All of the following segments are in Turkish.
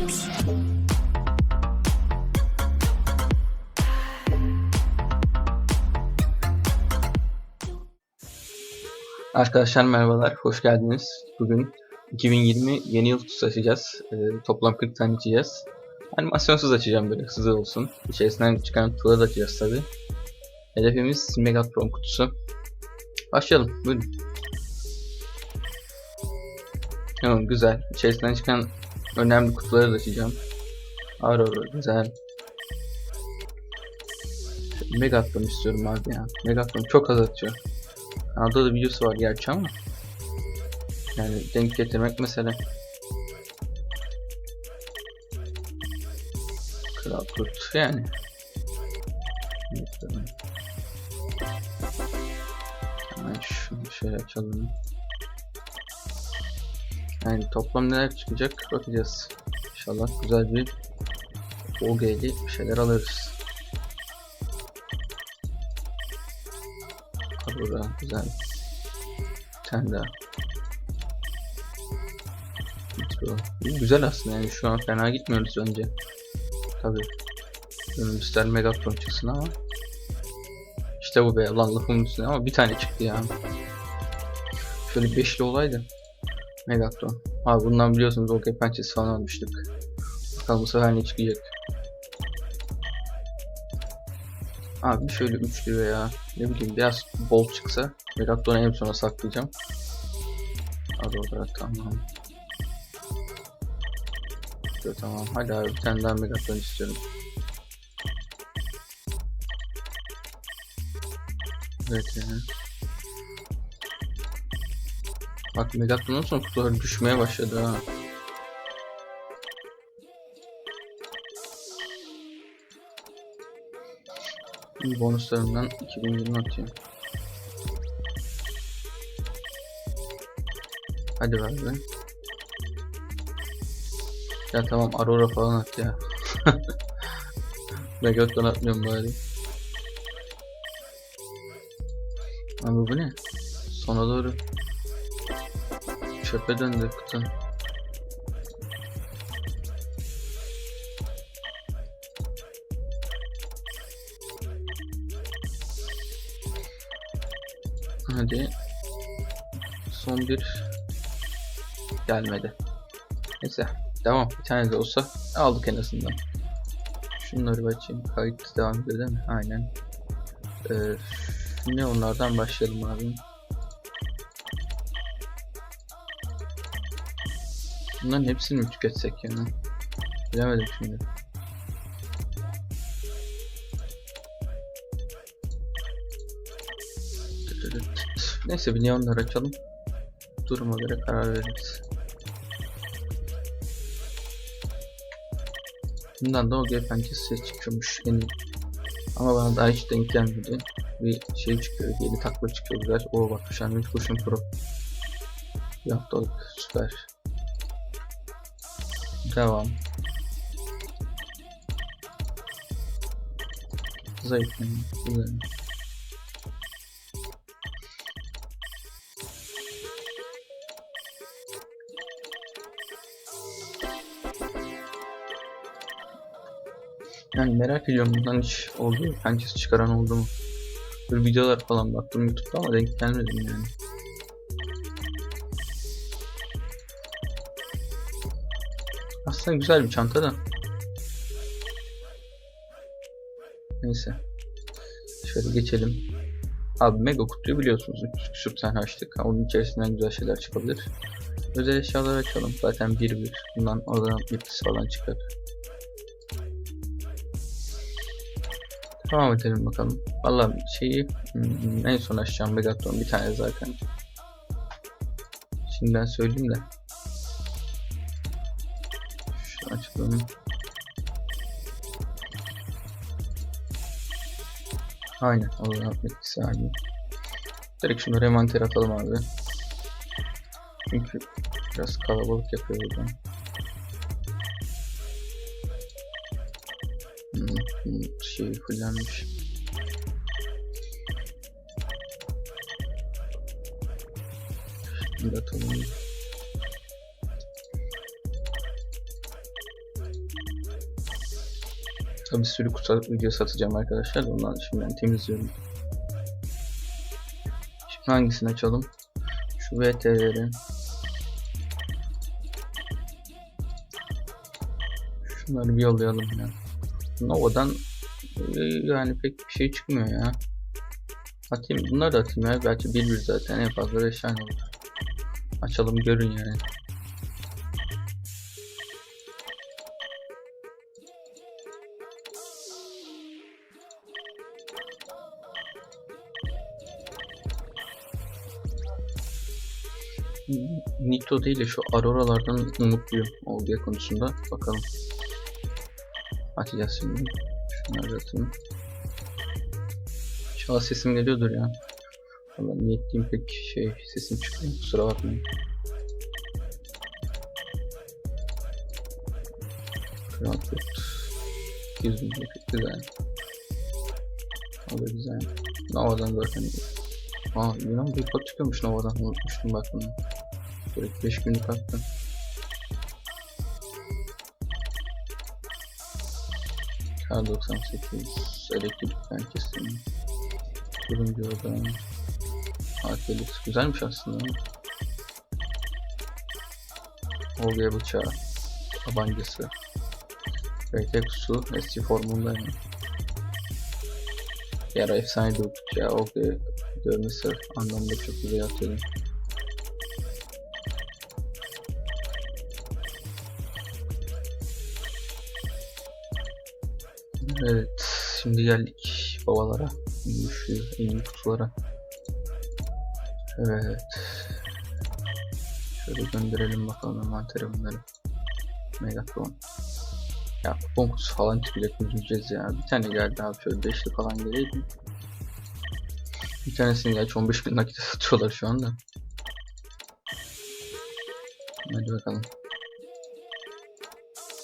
Kutusu. Arkadaşlar merhabalar, hoş geldiniz. Bugün 2020 yeni yıl kutusu açacağız. Ee, toplam 40 tane açacağız. Animasyonsuz açacağım böyle hızlı olsun. İçerisinden çıkan kutuları da açacağız tabi. Hedefimiz Megatron kutusu. Başlayalım, buyurun. Tamam, güzel. İçerisinden çıkan önemli kutuları da açacağım. Aurora, güzel. Megatron istiyorum abi ya. Megatron çok az atıyor. Kanalda da videosu var gerçi ama yani denk getirmek mesele. Kral kurt yani. Hemen şunu şöyle açalım. Yani toplam neler çıkacak bakacağız. İnşallah güzel bir OG'li bir şeyler alırız. Burada güzel. Metro. İyi, Güzel aslında yani şu an fena gitmiyoruz bence. Tabi. İster Megatron çıksın ama. İşte bu be lan lafımın üstüne ama bir tane çıktı ya. Şöyle beşli olaydı. Megatron. Abi bundan biliyorsunuz OK pençesi falan almıştık. Bakalım bu sefer ne çıkacak. Abi şöyle üçlü veya ne bileyim biraz bol çıksa Megatron'u en sona saklayacağım. Hadi orada tamam. İşte tamam hadi abi bir tane daha Megatron istiyorum. Evet yani. Bak Megatron'un son kutuları düşmeye başladı ha. Bonuslarından 2020 atıyor. Hadi ver be. Ya tamam Aurora falan at ya. Megatron atmıyorum bari. Abi bu ne? Sona doğru. Çöpe döndü kutu. Hadi. Son bir gelmedi. Neyse devam. Bir tane de olsa aldık en azından. Şunları açayım. Kayıt devam mi? Aynen. Ee, ne onlardan başlayalım abi. Bunların hepsini mi tüketsek yani? Bilemedim şimdi. Neyse bir neonları açalım. Duruma göre karar veririz. Bundan da o geri pençesi çıkıyormuş en. Ama bana daha hiç denk gelmedi. Bir şey çıkıyor, yeni takla çıkıyor güzel. O bak Şenlik Kuşun Pro. Haftalık süper. Devam. Zayıf Güzel. Yani merak ediyorum bundan hiç oldu mu? Pençesi çıkaran oldu mu? Böyle videolar falan baktım YouTube'da ama denk gelmedim yani. Aslında güzel bir çanta da. Neyse. Şöyle geçelim. Abi mega kutuyu biliyorsunuz 300 küsur tane açtık. Onun içerisinden güzel şeyler çıkabilir. Özel eşyalar açalım. Zaten 1-1. Bundan oradan etkisi falan çıkar. Devam edelim bakalım. Valla şeyi hmm, en son açacağım Megatron bir tane zaten. Şimdiden söyleyeyim de. Açalım. Aynen oradan atmak saniye. Direkt şunu remanter atalım abi. Çünkü biraz kalabalık yapıyor buradan. Hmm, şey fullenmiş. Şimdi atalım. Tabii bir sürü kutu video satacağım arkadaşlar. Ondan şimdiden temizliyorum. Şimdi hangisini açalım? Şu VTR'leri. Şunları bir yollayalım ya. Nova'dan e, yani pek bir şey çıkmıyor ya. Atayım bunları da atayım ya. Belki bir bir zaten en fazla 5 tane olur. Açalım görün yani. Nitro değil de şu Aurora'lardan umutluyum olduğu konusunda. Bakalım. Açacağız şimdi. Şunları atayım. İnşallah sesim geliyordur ya. Valla niyetliyim pek şey sesim çıkmıyor kusura bakmayın. Frankfurt 200 bin güzel. O da güzel. Nova'dan zaten Aa Yunan bir pot çıkıyormuş Nova'dan unutmuştum bak bunu. Böyle 5 günlük hatta. K98 elektrik merkezinin turuncu oda Arkelix güzelmiş aslında. OG bıçağı tabancası. Retek su eski formunda. Yani Bir ara efsane bir bıçağı. OG dövmesi anlamda çok güzel atıyordu Evet, şimdi geldik babalara, en iyi kutulara. Evet. Şöyle gönderelim bakalım envantere bunları. Megatron. Ya kupon kutusu falan çıkacak üzüleceğiz ya. Bir tane geldi abi şöyle beşli falan geleydi. Bir tanesini gerçi 15 bin nakite satıyorlar şu anda. Hadi bakalım.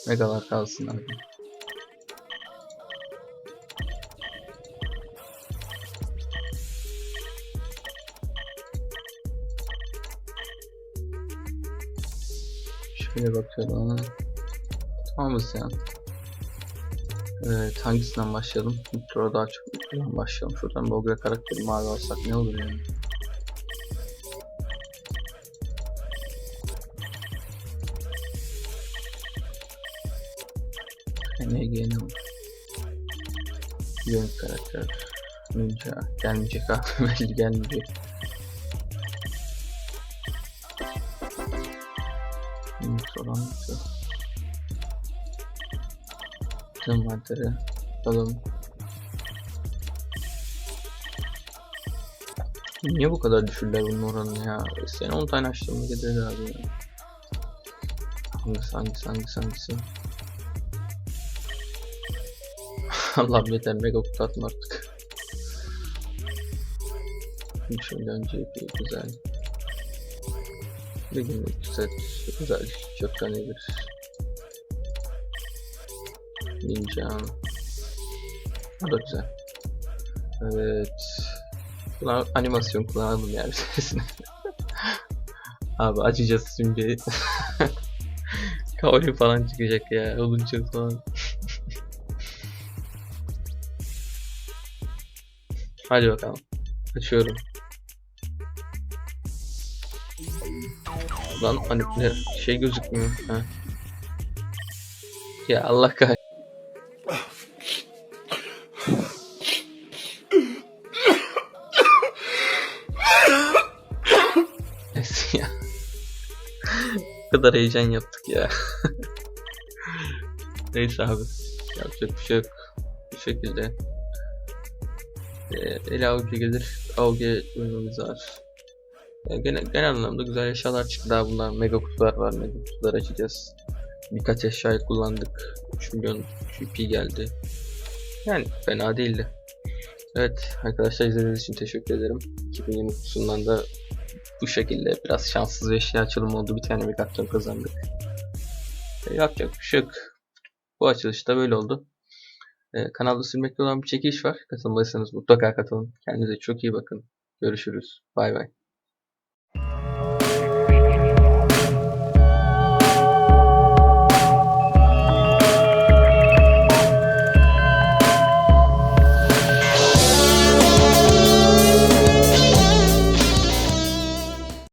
Megalar kalsın abi. Şöyle bakıyorum. Tamamız ya. Evet hangisinden başlayalım? Intro daha çok Intro'dan başlayalım. Şuradan Bogre karakteri mavi alsak ne olur yani? NG'nin Yön karakter Ninja gelmeyecek abi belki gelmeyecek Intro Tüm maddeleri alalım Niye bu kadar düşürler bunun oranını ya? Sen 10 tane açtığımda gider abi ya. Hangisi hangisi hangisi hangisi? Allah'ım yeter mega kutu atma artık. Şöyle önce güzel. Bir günlük set güzel çok tanedir. Ninja. O da güzel. Evet. Kullan animasyon kullanalım yani sesini. Abi açacağız şimdi. Kavli falan çıkacak ya. Olunca falan. Hadi bakalım. Açıyorum. Lan ne şey gözükmüyor. Ha. Ya Allah kahretsin. Neyse ya. Bu kadar heyecan yaptık ya. Neyse abi. Yapacak bir şey yok. Bu şekilde. Ee, ele avucu gelir. Avucu uyumamız var. Yani genel, genel anlamda güzel eşyalar çıktı. Daha bunlar mega kutular var. Mega kutular açacağız. Birkaç eşyayı kullandık. 3 milyon PP geldi. Yani fena değildi. Evet arkadaşlar izlediğiniz için teşekkür ederim. 2020 kutusundan da bu şekilde biraz şanssız bir eşya açılım oldu. Bir tane Megatron kazandık. E, yapacak bir şey yok. Bu açılışta böyle oldu. E, kanalda sürmekte olan bir çekiliş var. Katılmadıysanız mutlaka katılın. Kendinize çok iyi bakın. Görüşürüz. Bay bay.